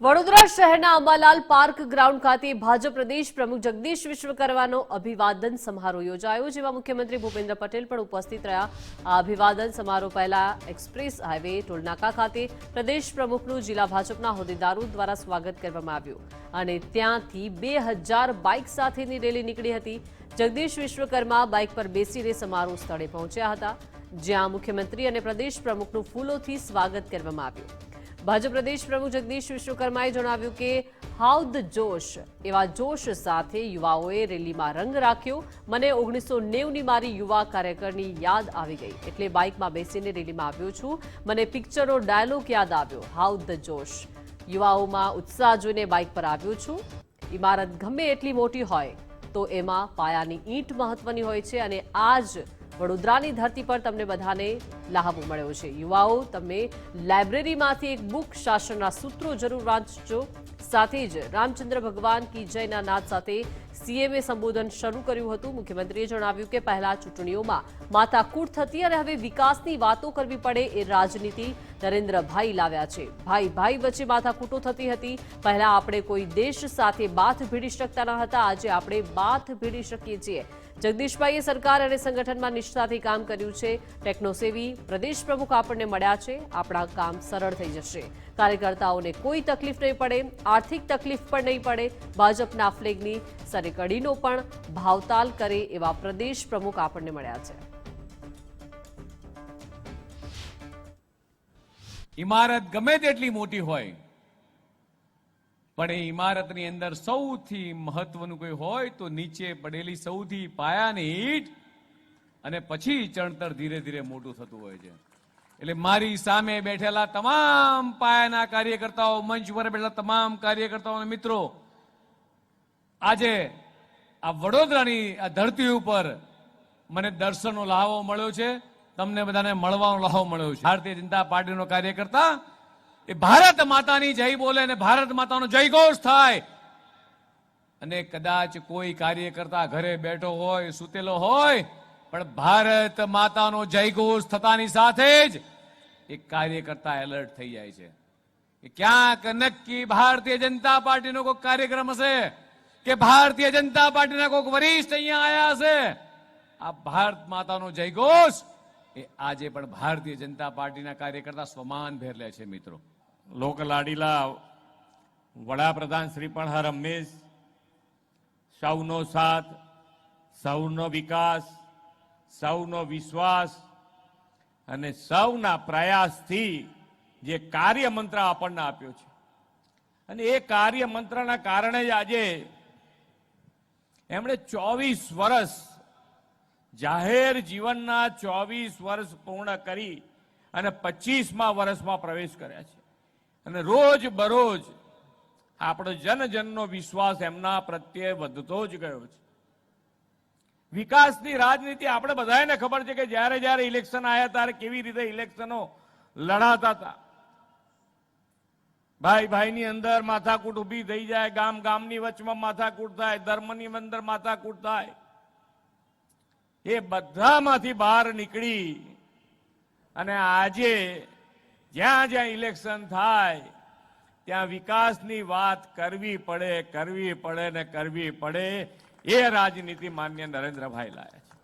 વડોદરા શહેરના Ambalal park ground ખાતે ભાજપ પ્રદેશ પ્રમુખ જગદીશ વિશ્વકર્માનો અભિવાદન સમારોહ યોજાયો, જેમાં મુખ્યમંત્રી ભૂપેન્દ્ર પટેલ પણ ઉપસ્થિત રહ્યા. આ અભિવાદન સમારોહ પહેલા એક્સપ્રેસ હાઈવે ટોલનાકા ખાતે પ્રદેશ પ્રમુખનું જિલ્લા ભાજપના હોદ્દેદારો દ્વારા સ્વાગત કરવામાં આવ્યું અને ત્યાંથી બે બાઇક સાથેની રેલી નીકળી હતી. જગદીશ વિશ્વકર્મા બાઇક પર બેસીને સમારોહ સ્થળે પહોંચ્યા હતા, જ્યાં મુખ્યમંત્રી અને પ્રદેશ પ્રમુખનું ફૂલોથી સ્વાગત કરવામાં આવ્યું. ભાજપ પ્રદેશ પ્રમુખ જગદીશ વિશ્વકર્માએ જણાવ્યું કે હાઉ ધ જોશ એવા જોશ સાથે યુવાઓએ રેલીમાં રંગ રાખ્યો. મને ઓગણીસો નેવની મારી યુવા કાર્યકરની યાદ આવી ગઈ. એટલે બાઇકમાં બેસીને રેલીમાં આવ્યો છું. મને પિક્ચરનો ડાયલોગ યાદ આવ્યો. હાઉ ધ જોશ. યુવાઓમાં ઉત્સાહ જોઈને બાઇક પર આવ્યો છું. ઇમારત ગમે એટલી મોટી હોય તો એમાં પાયાની ઈંટ મહત્વની હોય છે અને આ જ વડોદરાની ધરતી પર તમને બધાને લાભ મળ્યો છે. યુવાઓ, તમે લાઇબ્રેરીમાંથી એક બુક, શાસનના સૂત્રો જરૂર વાંચજો. સાથે જ રામચંદ્ર ભગવાન કી જયના નાદ સાથે સીએમએ સંબોધન શરૂ કર્યું હતું. મુખ્યમંત્રીએ જણાવ્યું કે પહેલા ચૂંટણીઓમાં માથાકૂટ થતી અને હવે વિકાસની વાતો કરવી પડે એ રાજનીતિ નરેન્દ્રભાઈ લાવ્યા છે. ભાઈ ભાઈ વચ્ચે માથાકૂટો થતી હતી. પહેલા આપણે કોઈ દેશ સાથે બાથ ભીડી શકતા ન હતા. આજે આપણે બાથ ભીડી શકીએ છીએ. જગદીશભાઈએ સરકાર અને સંગઠનમાં નિષ્ઠાથી કામ કર્યું છે. ટેકનોસેવી પ્રદેશ પ્રમુખ આપણને મળ્યા છે. આપણા કામ સરળ થઈ જશે. કાર્યકર્તાઓને કોઈ તકલીફ નહીં પડે, આર્થિક તકલીફ પણ નહીં પડે. ભાજપના ફ્લેગની સરેકડીનો પણ ભાવતાલ કરે એવા પ્રદેશ પ્રમુખ આપણને મળ્યા છે. ઇમારત ગમે તેટલી મોટી હોય, પણ એ ઇમારતની અંદર સૌથી મહત્વનું કોઈ હોય તો નીચે પડેલી સૌથી પાયાની ઈંટ અને પછી ચણતર ધીરે ધીરે મોટું થતું હોય છે. એટલે મારી સામે બેઠેલા તમામ પાયાના કાર્યકર્તાઓ, મંચ પર બેઠેલા તમામ કાર્યકર્તાઓ મિત્રો, આજે આ વડોદરાની આ ધરતી ઉપર મને દર્શનનો લહાવો મળ્યો છે, તમને બધાને મળવાનો લહાવો મળ્યો છે. ભારતીય જનતા પાર્ટીનો કાર્યકર્તા, એ ભારત માતાની જય બોલે અને ભારત માતાનો જય ઘોષ થાય. અને કદાચ કોઈ કાર્યકર્તા ઘરે બેઠો હોય, સૂતેલો હોય પણ ભારત માતાનો જયઘોષ થતાની સાથે જ એક કાર્યકર્તા એલર્ટ થઈ જાય છે. કે ક્યાંક નક્કી ભારતીય જનતા પાર્ટીનો કોઈ કાર્યક્રમ હશે? કે ભારતીય જનતા પાર્ટીના કોઈક વરિષ્ઠ અહીંયા આવ્યા હશે? આ ભારત માતાનો જયઘોષ એ આજે પણ ભારતીય જનતા પાર્ટીના કાર્યકર્તા સ્વમાન ભેર લે છે મિત્રો. લોક લાડીલા વડાપ્રધાન શ્રી પણ હર હંમેશ, સૌનો સાથ, સૌનો વિકાસ સૌનો વિશ્વાસ અને સૌના પ્રયાસથી જે કાર્ય મંત્ર આપણને આપ્યો છે. અને એ કાર્ય મંત્રના કારણે જ આજે એમણે ચોવીસ વર્ષ જાહેર જીવનના ચોવીસ વર્ષ પૂર્ણ કરી અને પચીસમા વર્ષમાં પ્રવેશ કર્યા છે. અને રોજ બરોજ આપણો જનજનનો વિશ્વાસ એમના પ્રત્યે વધતો જ ગયો છે. વિકાસની રાજનીતિ આપણે બધાને ખબર છે કે જ્યારે જ્યારે ઇલેક્શન આવ્યા ત્યારે કેવી રીતે ઇલેક્શનો લડાતા હતા. ભાઈ ભાઈની અંદર માથાકૂટ ઊભી થઈ જાય, ગામ ગામની વચમાં માથાકૂટ થાય, ધર્મની અંદર માથાકૂટ થાય. એ બધામાંથી બહાર નીકળી અને આજે જ્યાં જ્યાં ઇલેક્શન થાય, ત્યાં વિકાસની વાત કરવી પડે કરવી પડે ને કરવી પડે. એ રાજનીતિ માન્ય નરેન્દ્રભાઈ લાયા છે.